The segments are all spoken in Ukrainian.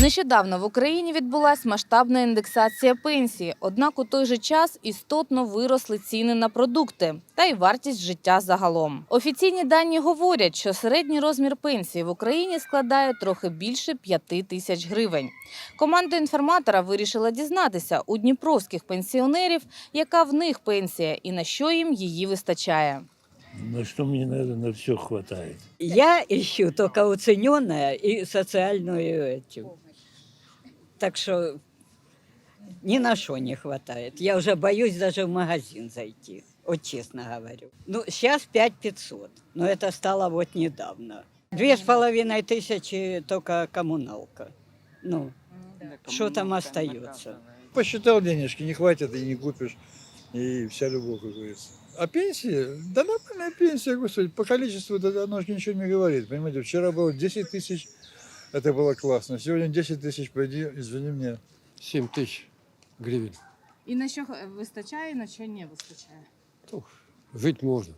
Нещодавно в Україні відбулася масштабна індексація пенсії, однак у той же час істотно виросли ціни на продукти та й вартість життя загалом. Офіційні дані говорять, що середній розмір пенсії в Україні складає трохи більше 5 тисяч гривень. Команда інформатора вирішила дізнатися у дніпровських пенсіонерів, яка в них пенсія і на що їм її вистачає. На что мне надо, на все хватает. Я ищу только уцененное и социальную эту. Так что ни на что не хватает. Я уже боюсь даже в магазин зайти. Вот честно говорю. Ну, сейчас 5500, но это стало вот недавно. Две с половиной тысячи только коммуналка. Ну, что там остается? Посчитал денежки, не хватит и не купишь И вся любовь, как говорится. А пенсии? Да нормальная пенсия, господи, по количеству да, оно же ничего не говорит. Понимаете, вчера было 10 тысяч, это было классно. Сегодня 10 тысяч, пойди, извини меня. 7 тисяч гривень. І на що вистачає, і на що не вистачає? Жити можна.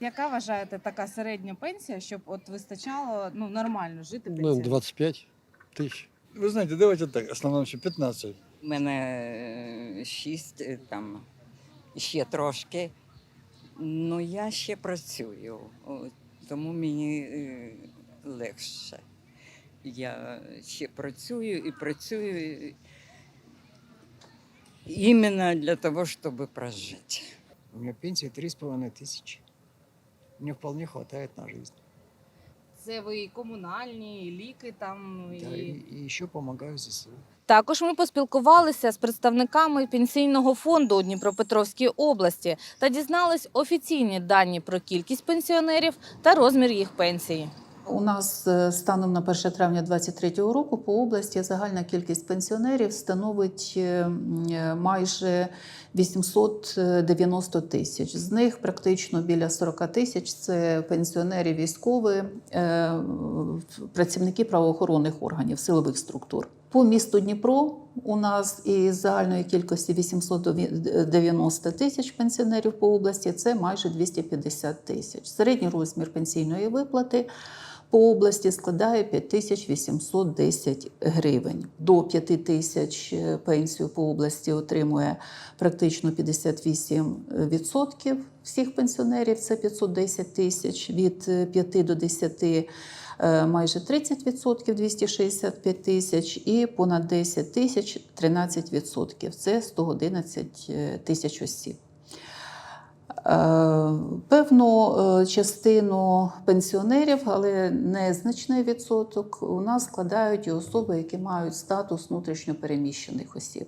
Яка вважаєте така середня пенсія, щоб от вистачало ну нормально жити Ну, 25 тисяч. Вы знаете, давайте так, основном еще 15. У мене е, шість е, там ще трошки. Ну я ще працюю, тому мені е, легше. Я ще працюю і працюю іменно для того, щоб прожити. У меня пенсия три с половиной тысячи. Мне вполне хватает на жизнь. Це ви і комунальні, і ліки там Да, и, и еще помогаю ЗСУ. Також ми поспілкувалися з представниками пенсійного фонду у Дніпропетровській області та дізнались офіційні дані про кількість пенсіонерів та розмір їх пенсії. У нас е, станом на 1 травня 2023 року по області загальна кількість пенсіонерів становить е, е, майже 890 тисяч. З них практично біля 40 тисяч це пенсіонери військові, працівники правоохоронних органів, силових структур. По місту Дніпро у нас із загальної кількості 890 тисяч пенсіонерів по області це майже 250 тисяч. Середній розмір пенсійної виплати по області складає 5810 гривень. До 5 тисяч е, пенсію по області отримує практично 58% всіх пенсіонерів, це 510 тисяч. Від е, 5 до 10 е, майже 30% 265 тисяч і понад 10 тисяч 13%. Це 111 тисяч осіб. Е, Певну е, частину пенсіонерів, але незначний відсоток, у нас складають і особи, які мають статус внутрішньопереміщених осіб.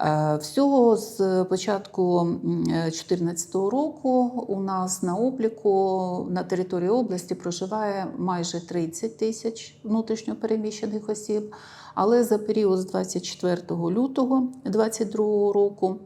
Е, Всього з початку 2014 року у нас на обліку на території області проживає майже 30 тисяч внутрішньопереміщених осіб, але за період з 24 лютого 2022 року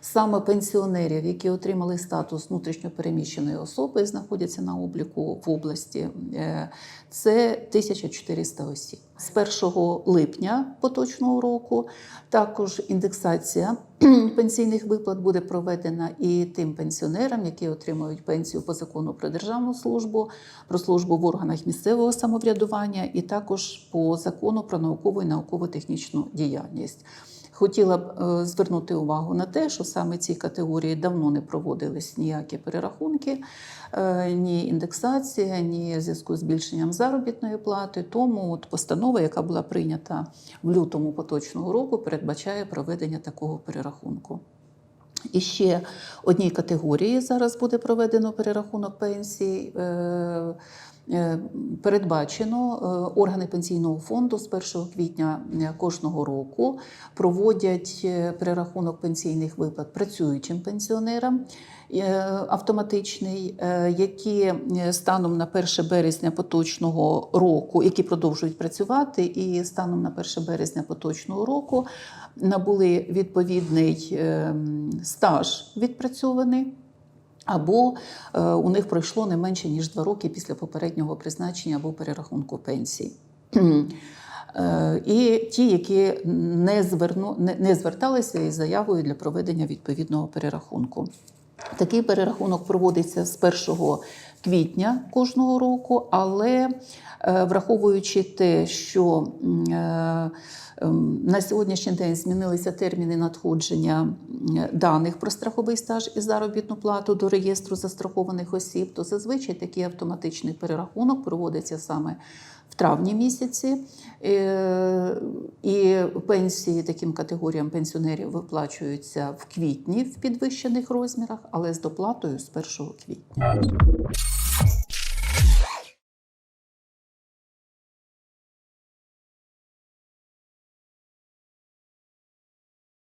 Саме пенсіонерів, які отримали статус внутрішньопереміщеної особи, знаходяться на обліку в області, е, це 1400 осіб. З 1 липня поточного року також індексація пенсійних виплат буде проведена і тим пенсіонерам, які отримують пенсію по закону про державну службу, про службу в органах місцевого самоврядування, і також по закону про наукову і науково-технічну діяльність. Хотіла б е, звернути увагу на те, що саме цій категорії давно не проводились ніякі перерахунки, е, ні індексація, ні в зв'язку з збільшенням заробітної плати. Тому от постанова, яка була прийнята в лютому поточного року, передбачає проведення такого перерахунку. І ще одній категорії зараз буде проведено перерахунок пенсій. Е, е, Передбачено е, органи пенсійного фонду з 1 квітня кожного року проводять перерахунок пенсійних виплат працюючим пенсіонерам автоматичний, які станом на 1 березня поточного року, які продовжують працювати, і станом на 1 березня поточного року набули відповідний е, стаж відпрацьований. Або е, у них пройшло не менше ніж два роки після попереднього призначення або перерахунку пенсій. Е, І ті, які не, зверну, не, не зверталися із заявою для проведення відповідного перерахунку. Такий перерахунок проводиться з 1 квітня кожного року, але е, враховуючи те, що ем, на сьогоднішній день змінилися терміни надходження даних про страховий стаж і заробітну плату до реєстру застрахованих осіб, то зазвичай такий автоматичний перерахунок проводиться саме в травні місяці. Е, І пенсії таким категоріям пенсіонерів виплачуються в квітні в підвищених розмірах, але з доплатою з 1 квітня.